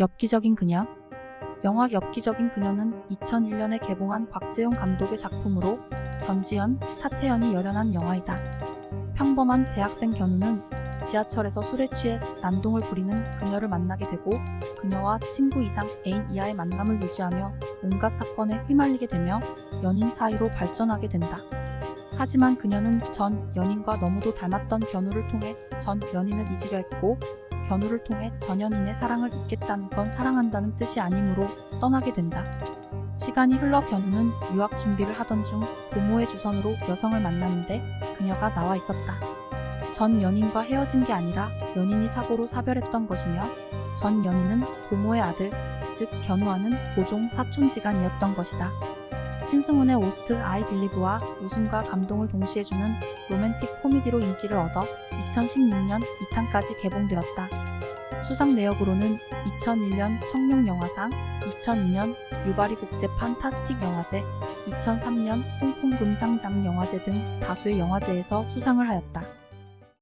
엽기적인 그녀 영화 엽기적인 그녀는 2001년에 개봉한 곽재용 감독의 작품으로 전지현, 차태현이 열연한 영화이다. 평범한 대학생 견우는 지하철에서 술에 취해 난동을 부리는 그녀를 만나게 되고 그녀와 친구 이상 애인 이하의 만남을 유지하며 온갖 사건에 휘말리게 되며 연인 사이로 발전하게 된다. 하지만 그녀는 전 연인과 너무도 닮았던 견우를 통해 전 연인을 잊으려 했고 견우를 통해 전 연인의 사랑을 잊겠다는 건 사랑한다는 뜻이 아니므로 떠나게 된다. 시간이 흘러 견우는 유학 준비를 하던 중 고모의 주선으로 여성을 만나는데 그녀가 나와 있었다. 전 연인과 헤어진 게 아니라 연인이 사고로 사별했던 것이며 전 연인은 고모의 아들, 즉 견우와는 고종 사촌지간이었던 것이다. 신승훈의 오스트 아이 빌리브와 웃음과 감동을 동시에 주는 로맨틱 코미디로 인기를 얻어 2016년 2탄까지 개봉되었다. 수상 내역으로는 2001년 청룡영화상, 2002년 유바리 국제 판타스틱 영화제, 2003년 홍콩 금상장 영화제 등 다수의 영화제에서 수상을 하였다.